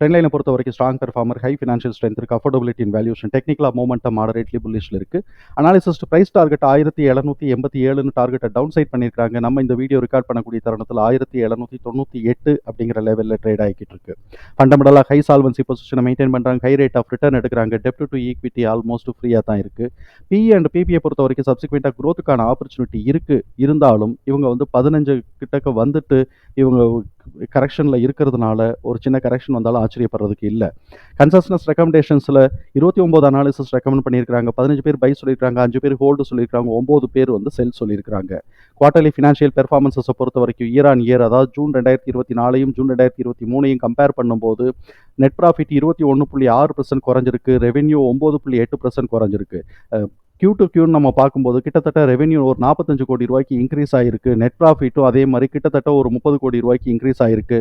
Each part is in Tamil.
ட்ரெண்ட் லைனை பொறுத்த வரைக்கும் strong performer high financial strength இருக்கு அஃபோர்டபிலிட்டி இன் வேல்யூஷன் டெக்னிக்கலாக மூமெண்டம் மாடரேட்லி புல்லிஷில் இருக்குது அனாலிசிஸ்ட் ப்ரைஸ் டார்கெட் ஆயிரத்தி எழுநூத்தி எண்பத்தி ஏழுன்னு டார்கெட்டை டவுன் சைட் பண்ணியிருக்காங்க. நம்ம இந்த வீடியோ ரெக்கார்ட் பண்ணக்கூடிய தருணத்தில் ஆயிரத்தி எழுநூத்தி தொண்ணூற்றி எட்டு அப்படிங்கிற லெவலில் ட்ரேட் ஆகிக்கிட்டு இருக்கு. ஃபண்டமெண்டலாக ஹை சால்வன்சி பொசிஷனை மெயின்டைன் பண்ணுறாங்க ஹை ரேட் ஆஃப் ரிட்டர்ன் எடுக்கிறாங்க. டெப்ட் டு ஈக்விட்டி ஆல்மோஸ்ட் ஃப்ரீயாக தான் இருக்குது பிஇ அண்ட் பிபிஐ பொறுத்த வரைக்கும் சப்சிக்வெண்ட்டாக க்ரோத்துக்கான ஆப்பர்ச்சுனிட்டி இருக்குது இருந்தாலும் இவங்க வந்து பதினஞ்சு கிட்டக்க வந்துட்டு இவங்க கரெக்ஷனில் இருக்கிறதுனால ஒரு சின்ன கரெக்ஷன் வந்தாலும் ஆச்சரியப்படுறதுக்கு இல்லை. கன்சஸ்னஸ் ரெக்கமெண்டேஷன்ஸில் இருபத்தி ஒம்பது அனாலிசிஸ் ரெக்கமெண்ட் பண்ணியிருக்காங்க பதினஞ்சு பேர் பை சொல்லியிருக்காங்க அஞ்சு பேர் ஹோல்டு சொல்லியிருக்காங்க ஒம்பது பேர் வந்து செல் சொல்லியிருக்காங்க குவார்டர்லி ஃபினான்ஷியல் பெர்ஃபார்மன்ஸஸை பொறுத்த வரைக்கும் இயர் ஆன் இயர் அதாவது ஜூன் ரெண்டாயிரத்தி இருபத்தி நாலையும் ஜூன் ரெண்டாயிரத்தி இருபத்தி மூணையும் கம்பேர் பண்ணும்போது நெட் ப்ராஃபிட் இருபத்தி ஒன்று புள்ளி ஆறு பர்சன்ட் குறைஞ்சிருக்கு. ரெவென்யூ ஒம்பது புள்ளி எட்டு பர்சன்ட் குறைஞ்சிருக்கு. கியூ டு கியூன்னு நம்ம பார்க்கும்போது கிட்டத்தட்ட ரெவென்யூ ஒரு நாற்பத்தஞ்சு கோடி ரூபாய்க்கு இன்க்ரீஸ் ஆகிருக்கு நெட் ப்ராஃபிட்டும் அதே மாதிரி கிட்டத்தட்ட ஒரு முப்பது கோடி ரூபாய்க்கு இன்க்ரீஸ் ஆகிருக்கு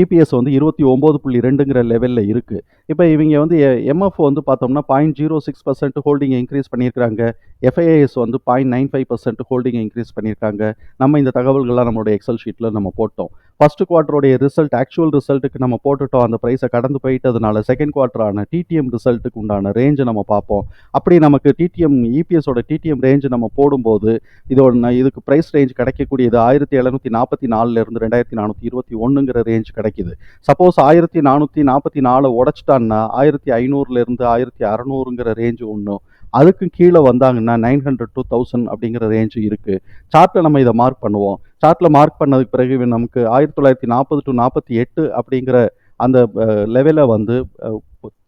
இபிஎஸ் வந்து இருபத்தி ஒம்பது புள்ளி ரெண்டுங்கிற லெவலில் இருக்குது இப்போ இவங்க வந்து எம்எஃப் வந்து பார்த்தோம்னா பாயிண்ட் ஜீரோ சிக்ஸ் பர்சன்ட் ஹோல்டிங்கை இன்க்ரீஸ் பண்ணியிருக்காங்க எஃப்ஐஏஎஸ் வந்து பாயிண்ட் நைன் ஃபைவ் பர்சன்ட் ஹோல்டிங்கை இன்க்ரீஸ் பண்ணியிருக்காங்க. நம்ம இந்த தகவல்கள்லாம் நம்மளோட எக்ஸல் ஷீட்டில் நம்ம போட்டோம். ஃபர்ஸ்ட் குவார்டருடைய ரிசல்ட் ஆக்சுவல் ரிசல்ட்டுக்கு நம்ம போட்டுட்டோம். அந்த ப்ரைஸை கடந்து போயிட்டதுனால செகண்ட் குவார்டரான டிடிஎம் ரிசல்ட்டுக்கு உண்டான ரேஞ்சை நம்ம பார்ப்போம். அப்படி நமக்கு டிடிஎம் இபிஎஸோட டிடிஎம் ரேஞ்சு நம்ம போடும்போது இதோட இதுக்கு ப்ரைஸ் ரேஞ்ச் கிடைக்கக்கூடியது ஆயிரத்தி எழுநூற்றி நாற்பத்தி நாலுலேருந்து ரெண்டாயிரத்தி நானூற்றி இருபத்தி ஒன்றுங்கிற ரேஞ்ச் கிடைக்குது. சப்போஸ் ஆயிரத்தி நானூற்றி நாற்பத்தி நாலு உடச்சிட்டான்னா ஆயிரத்தி ஐநூறுலேருந்து ஆயிரத்தி அறநூறுங்கிற ரேஞ்ச் ஒன்றும் அதுக்கு கீழே வந்தாங்கன்னா நைன் ஹண்ட்ரட் டூ தௌசண்ட் அப்படிங்கிற ரேஞ்சு இருக்குது சார்ட்டில் நம்ம இதை மார்க் பண்ணுவோம். சார்ட்டில் மார்க் பண்ணதுக்கு பிறகு நமக்கு ஆயிரத்தி தொள்ளாயிரத்தி நாற்பது டு நாற்பத்தி எட்டு அப்படிங்கிற அந்த லெவலை வந்து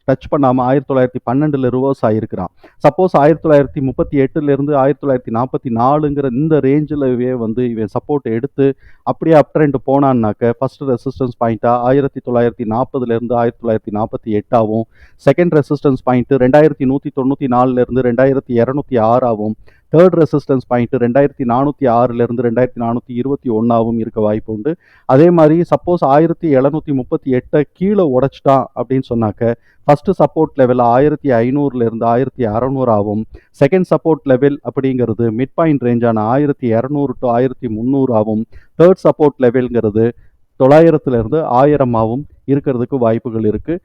டச் பண்ணாமல் ஆயிரத்தி தொள்ளாயிரத்தி பன்னெண்டில் ரிவர்ஸ் ஆகிருக்கிறான் சப்போஸ் ஆயிரத்தி தொள்ளாயிரத்தி முப்பத்தி எட்டுலேருந்து ஆயிரத்தி தொள்ளாயிரத்தி நாற்பத்தி நாலுங்கிற இந்த ரேஞ்சிலவே வந்து இவன் சப்போர்ட் எடுத்து அப்படியே அப் ட்ரெண்ட் போனான்னாக்க ஃபர்ஸ்ட் ரெசிஸ்டன்ஸ் பாயிண்ட்டாக ஆயிரத்தி தொள்ளாயிரத்தி நாற்பதுலேருந்து ஆயிரத்தி தொள்ளாயிரத்தி நாற்பத்தி எட்டாகவும் செகண்ட் ரெசிஸ்டன்ஸ் பாயிண்ட்டு ரெண்டாயிரத்தி நூற்றி தொண்ணூற்றி நாலுலேருந்து ரெண்டாயிரத்தி இரநூத்தி ஆறாகவும் தேர்ட் ரெசிஸ்டன்ஸ் பாயிண்ட் ரெண்டாயிரத்தி நானூற்றி ஆறுலேருந்து ரெண்டாயிரத்தி நானூற்றி இருபத்தி ஒன்றாவும் இருக்க வாய்ப்பு உண்டு. அதே மாதிரி சப்போஸ் ஆயிரத்தி எழுநூற்றி முப்பத்தி எட்டை கீழே உடைச்சிட்டான் அப்படின்னு சொன்னாக்க ஃபஸ்ட்டு சப்போர்ட் லெவல் ஆயிரத்தி ஐநூறுலேருந்து ஆயிரத்தி அறநூறாகவும் செகண்ட் சப்போர்ட் லெவல் அப்படிங்கிறது மிட் பாயிண்ட் ரேஞ்சான ஆயிரத்தி இரநூறு டு ஆயிரத்தி முந்நூறாகவும் தேர்ட் சப்போர்ட் லெவல்ங்கிறது தொள்ளாயிரத்துலேருந்து ஆயிரமாகவும் இருக்கிறதுக்கு வாய்ப்புகள் இருக்குது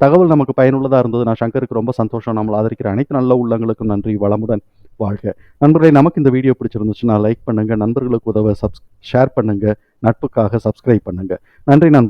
தகவல் நமக்கு பயனுள்ளதாக இருந்தது. நான் சங்கருக்கு ரொம்ப சந்தோஷம். நம்மளை ஆதரிக்கிற அனைத்து நல்ல உள்ளங்களுக்கும் நன்றி. வளமுடன். வாழ்க. நண்பர்களை நமக்கு இந்த வீடியோ பிடிச்சிருந்துச்சுன்னா லைக் பண்ணுங்கள் நண்பர்களுக்கு உதவ சப்ஸ் ஷேர் பண்ணுங்கள் நட்புக்காக சப்ஸ்கிரைப் பண்ணுங்கள் நன்றி நண்பர்